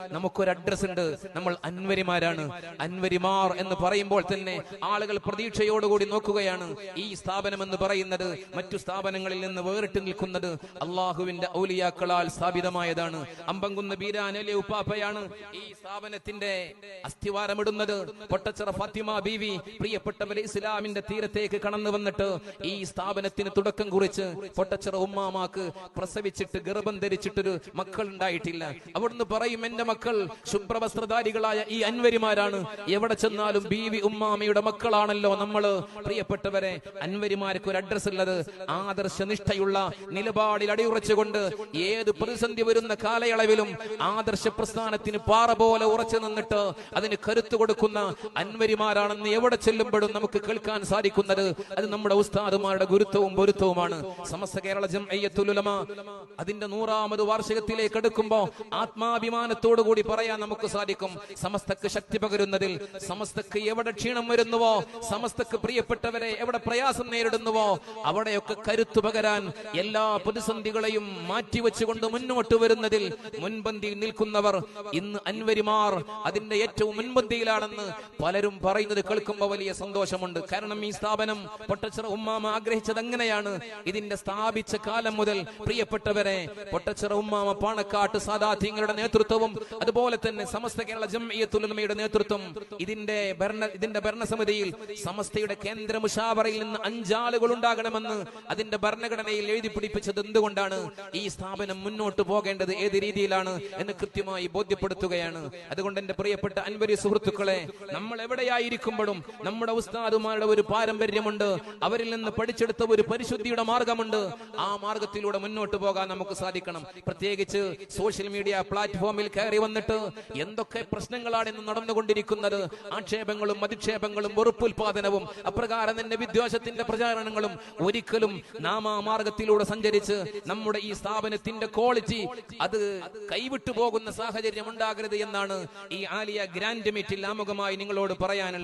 നമുക്കൊരു അഡ്രസ് ഉണ്ട്. നമ്മൾ അൻവരിമാരാണ്. അൻവരിമാർ എന്ന് പറയുമ്പോൾ തന്നെ ആളുകൾ പ്രതീക്ഷയോടുകൂടി നോക്കുകയാണ്. ഈ സ്ഥാപനം എന്ന് പറയുന്നത് മറ്റു സ്ഥാപനങ്ങളിൽ നിന്ന് വേറിട്ട് നിൽക്കുന്നത് അള്ളാഹുവിന്റെ ഔലിയാക്കളാൽ സ്ഥാപിതമായതാണ്. അമ്പങ്കുന്ന് ബീരാനലെ ഉപ്പാപ്പയാണ് ഈ സ്ഥാപനത്തിന്റെ അസ്ഥിവാരമിടുന്നത്. പൊട്ടച്ചിറ ഫാത്തിമ ബീവി പ്രിയപ്പെട്ടവരെ ഇസ്ലാമിന്റെ തീരത്തേക്ക് കടന്നു വന്നിട്ട് ഈ സ്ഥാപനത്തിന് തുടക്കം കുറിച്ച് പൊട്ടച്ചിറ ഉമ്മാമാക്ക് പ്രസവിച്ചിട്ട് ഗർഭം ധരിച്ചിട്ടൊരു മക്കൾ ഉണ്ടായിട്ടില്ല അവിടുന്ന് പറയും എന്റെ മക്കൾ ശുഭ്രവസ്ത്രധാരികളായ ഈ അൻവരിമാരാണ്. എവിടെ ചെന്നാലും ബീവി ഉമ്മാമയുടെ മക്കളാണല്ലോ നമ്മൾ. പ്രിയപ്പെട്ടവരെ അൻവരിമാർക്ക് ഒരു അഡ്രസ് ഉള്ളത്. ആദർശനിഷ്ഠയുള്ള നിലപാടിൽ അടിയുറച്ചുകൊണ്ട് ഏത് പ്രതിസന്ധി വരുന്ന കാലയളവിലും ആദർശ പ്രസ്ഥാനത്തിന് പാറ പോലെ ഉറച്ചു നിന്നിട്ട് അതിന് കരുത്തു കൊടുക്കുന്ന അൻവരിമാരാണെന്ന് എവിടെ ചെല്ലുമ്പോഴും നമുക്ക് കേൾക്കാൻ സാധിക്കുന്നത് അത് നമ്മുടെ ഉസ്താദുമാരുടെ ഗുരുത്വവും പൊരുത്തവുമാണ്. സമസ്ത കേരള ജംഅയ്യത്തുൽ ഉലമ അതിന്റെ നൂറാമത് വാർഷികത്തിലേക്ക് എടുക്കുമ്പോ ആത്മാഭിമാനത്തോടു കൂടി പറയാൻ നമുക്ക് സാധിക്കും. സമസ്തക്ക് ശക്തി പകരുന്നതിൽ സമസ്തക്ക് എവിടെ ക്ഷീണം വരുന്നുവോ സമസ്തക്ക് പ്രിയപ്പെട്ടവരെ എവിടെ പ്രയാസം നേരിടുന്നുവോ അവിടെയൊക്കെ കരുത്തു പകരാൻ എല്ലാ പ്രതിസന്ധികളെയും മാറ്റിവെച്ചുകൊണ്ട് മുന്നോട്ട് വരുന്നതിൽ മുൻപന്തിയിൽ നിൽക്കുന്നവർ ഇന്ന് അൻവരിമാർ. അതിന്റെ ഏറ്റവും മുൻപന്തിയിലാണെന്ന് പലരും പറയുന്നത് കേൾക്കുമ്പോൾ വലിയ സന്തോഷമുണ്ട്. കാരണം ഈ സ്ഥാപനം പൊട്ടച്ചിറ ഉമ്മാമ ആഗ്രഹിച്ചത് അങ്ങനെയാണ്. ഇതിന്റെ സ്ഥാപിച്ച കാലം മുതൽ പ്രിയപ്പെട്ടവരെ പൊട്ടച്ചിറ ഉമ്മാമ പാണക്കാട്ട് സാദാത്യങ്ങളുടെ നേതൃത്വവും അതുപോലെ തന്നെ സമസ്ത കേരള ജംഇയ്യത്തുലമയുടെ നേതൃത്വം ഇതിന്റെ ഭരണ ഇതിന്റെ ഭരണസമിതിയിൽ സമസ്തയുടെ കേന്ദ്ര മുഷാവറയിൽ നിന്ന് അഞ്ചാളുകൾ ഉണ്ടാകണമെന്ന് അതിന്റെ ഭരണഘടനയിൽ എഴുതി പിടിപ്പിച്ചത് എന്തുകൊണ്ടാണ്? ഈ സ്ഥാപനം മുന്നോട്ട് പോകേണ്ടത് ഏത് രീതിയിലാണ് എന്ന് കൃത്യമായി ബോധ്യപ്പെടുത്തുകയാണ്. അതുകൊണ്ട് എന്റെ പ്രിയപ്പെട്ട അൻവരി സുഹൃത്തുക്കളെ നമ്മൾ എവിടെയായിരിക്കുമ്പോഴും നമ്മുടെ ഉസ്താദുമാരുടെ ഒരു പാരമ്പര്യമുണ്ട്. അവരിൽ നിന്ന് പഠിച്ചെടുത്ത ഒരു പരിശുദ്ധിയുടെ മാർഗമുണ്ട്. ആ മാർഗത്തിലൂടെ മുന്നോട്ട് പോകാൻ നമുക്ക് സാധിക്കണം. പ്രത്യേകിച്ച് സോഷ്യൽ മീഡിയ പ്ലാറ്റ്ഫോമിൽ കയറി വന്നിട്ട് എന്തൊക്കെ പ്രശ്നങ്ങളാണ് ഇന്ന് നടന്നുകൊണ്ടിരിക്കുന്നത്? ആക്ഷേപങ്ങളും അധിക്ഷേപങ്ങളും വെറുപ്പുൽപാദനവും അപ്രകാരം തന്നെ വിദ്വേഷത്തിന്റെ പ്രചാരണങ്ങളും ഒരിക്കലും നാമാമാർഗത്തിലൂടെ സഞ്ചരിച്ച് നമ്മുടെ ഈ സ്ഥാപനത്തിന്റെ ക്വാളിറ്റി അത് കൈവിട്ടു പോകുന്ന സാഹചര്യം ഉണ്ടാകരുത് എന്നാണ് ഈ ആലിയ ഗ്രാൻഡ് മീറ്റിൽ ആമുഖമായി നിങ്ങളോട് പറയാനുള്ളത്.